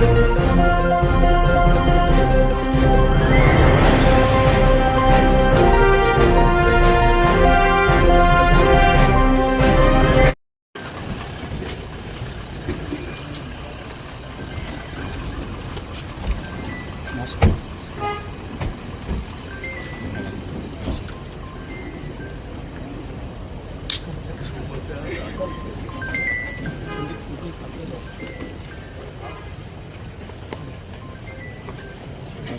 मीटिंगला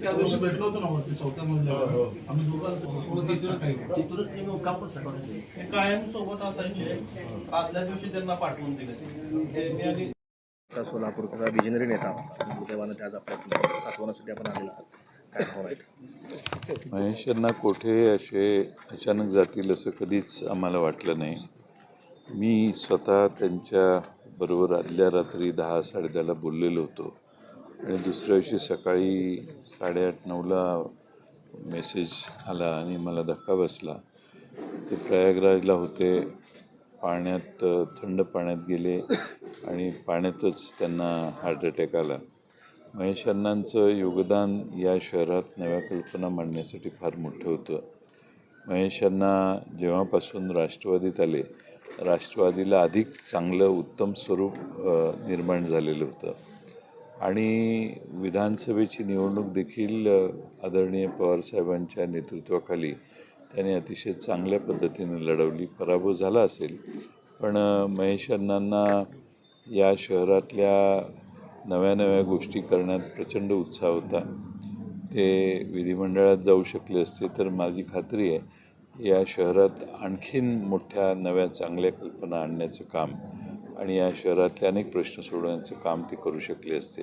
त्या दिवशी भेटलो होतो ना वरती चौथ्या मजल्यावर. आम्ही दोघांचं ते कायम सोबत असायचे. आदल्या दिवशी त्यांना पाठवून दिले ते. मी आणि आता सोलापूरचा विजनरी नेता दुर्दैवानं ते आज आपल्या सातवण्यासाठी आपण आलेला आहात. काय महेश यांना कोठे असे अचानक जातील असं कधीच आम्हाला वाटलं नाही. मी स्वतः त्यांच्या बरोबर आदल्या रात्री दहा साडेदहाला बोललेलो होतो. आणि दुसऱ्या दिवशी सकाळी साडेआठ नऊला मेसेज आला आणि मला धक्का बसला. ते प्रयागराजला होते. पाण्यात थंड पाण्यात गेले आणि पाण्यातच त्यांना हार्ट अटॅक आला. महेश अण्णांचं योगदान या शहरात नव्या कल्पना मांडण्यासाठी फार मोठं होतं. महेश अण्णा जेव्हापासून राष्ट्रवादीत आले राष्ट्रवादीला अधिक चांगलं उत्तम स्वरूप निर्माण झालेलं होतं. आणि विधानसभेची निवडणूक देखील आदरणीय पवारसाहेबांच्या नेतृत्वाखाली त्याने अतिशय चांगल्या पद्धतीने लढवली. पराभव झाला असेल पण महेश अण्णांना या शहरातल्या नव्या नव्या गोष्टी करण्यात प्रचंड उत्साह होता. ते विधिमंडळात जाऊ शकले असते तर माझी खात्री आहे या शहरात आणखीन मोठ्या नव्या चांगल्या कल्पना आणण्याचं काम आणि या शहरातले अनेक प्रश्न सोडवण्याचं काम ते करू शकले असते.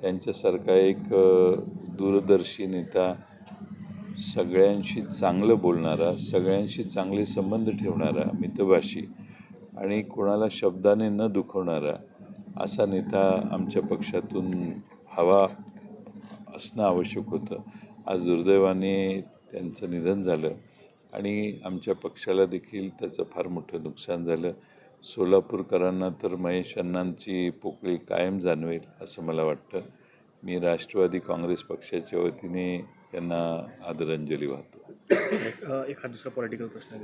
त्यांच्यासारखा एक दूरदर्शी नेता सगळ्यांशी चांगलं बोलणारा सगळ्यांशी चांगले संबंध ठेवणारा मितभाषी आणि कोणाला शब्दाने न दुखवणारा असा नेता आमच्या पक्षातून हवा असणं आवश्यक होतं. आज दुर्दैवाने त्यांचं निधन झालं आणि आमच्या पक्षाला देखील त्याचं फार मोठं नुकसान झालं. सोलापूरकरांना तर महेश अण्णांची पोकळी कायम जाणवेल असं मला वाटतं. मी राष्ट्रवादी काँग्रेस पक्षाच्या वतीने त्यांना आदरांजली वाहतो. एक- एखाद दुसरा पॉलिटिकल प्रश्न